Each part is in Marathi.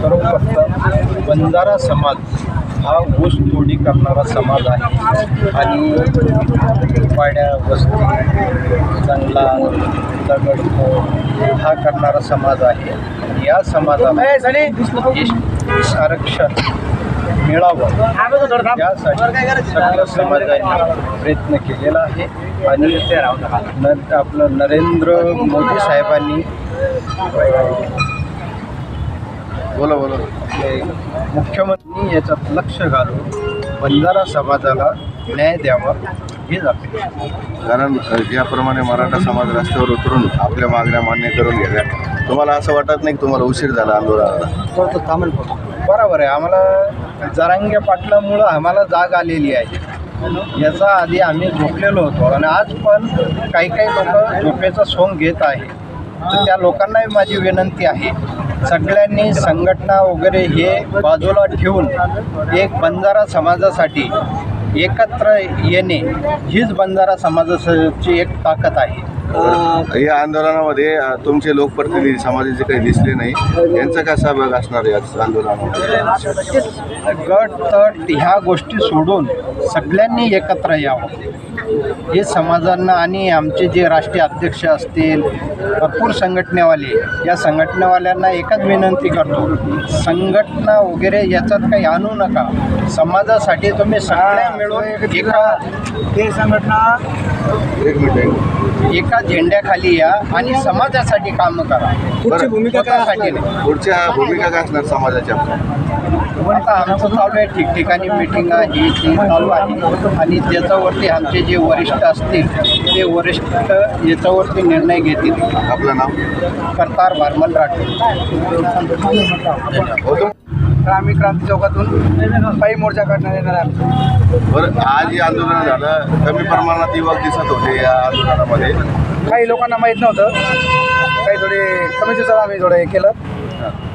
सर्वप्रथम बंजारा समाज हा ऊस तोडी करणारा समाज आहे. आणि वाड्या वस्ती जंगलात दगडफोड हा करणारा समाज आहे. या समाजाला आरक्षण मिळावं. यासाठी सगळ्या समाजाने प्रयत्न केलेला आहे. आणि न आपलं नरेंद्र मोदी साहेबांनी बोला बोला. आपले मुख्यमंत्री याच्यात लक्ष घालून बंजारा समाजाला न्याय द्यावा. हे जाते कारण ज्याप्रमाणे मराठा समाज रस्त्यावर उतरून आपल्या मागण्या मान्य करून गेल्या. तुम्हाला असं वाटत नाही की तुम्हाला उशीर झाला आंदोलनाला? बरोबर आहे. आम्हाला जरांग्या पाटलामुळं आम्हाला जाग आलेली आहे. याचा आधी आम्ही झोपलेलो होतो. आणि आज पण काही काही लोक झोपेचा सोंग घेत आहे. तर त्या लोकांनाही माझी विनंती आहे. सगळ्यांनी संघटना वगैरे हे बाजूला ठेवून एक बंजारा समाजासाठी एकत्र येणे हीच बंजारा समाजाची एक ताकद आहे. या आंदोलनामध्ये तुमचे लोकप्रतिनिधी समाजाचे काही दिसले नाही. यांचा काय सहभाग असणार आहे या आंदोलनामध्ये? गट तट ह्या गोष्टी सोडून सगळ्यांनी एकत्र यावं. हे समाजांना आणि आमचे जे राष्ट्रीय अध्यक्ष असतील भरपूर संघटनेवाले या संघटनेवाल्यांना एकच विनंती करतो संघटना वगैरे याच्यात काही आणू नका. समाजासाठी तुम्ही सगळ्या मिळून एका ते संघटना एक एका झेंड्याखाली या आणि समाजासाठी काम करा. पुढची भूमिका काय स्वतःसाठी? नाही. पुढच्या भूमिका काय असणार समाजाच्या म्हणता आमचं चालू आहे ठिकठिकाणी मिटिंगा ही ती चालू आहे. आणि त्याच्यावरती आमचे जे वरिष्ठ असतील ते वरिष्ठ याच्यावरती निर्णय घेतील. आपलं नाव? करतार भारमल राठोड. हो तुम ग्रामीण क्रांती चौकातून पायी मोर्चा काढण्यात येणार आहे आमचा. बरं आज हे आंदोलन झालं. कमी प्रमाणात युवक दिसत होते या आंदोलनामध्ये. काही लोकांना माहीत नव्हतं. काही थोडे कमी दिवसात आम्ही थोडं हे केलं.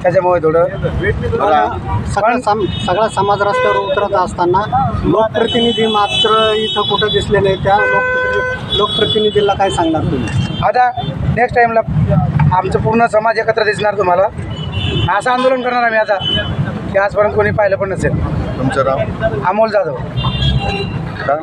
त्याच्यामुळे थोडं सगळा सम सगळा समाज रस्त्यावर उतरत असताना लोकप्रतिनिधी मात्र इथं कुठं दिसले नाही. त्या लोकप्रतिनिधी लोकप्रतिनिधीला काय सांगणार तुम्ही? आता नेक्स्ट टाईमला आमचं पूर्ण समाज एकत्र दिसणार तुम्हाला. असं आंदोलन करणार आम्ही आता. की आजपर्यंत कोणी पाहिलं पण नसेल. तुमचं नाव? अमोल जाधव.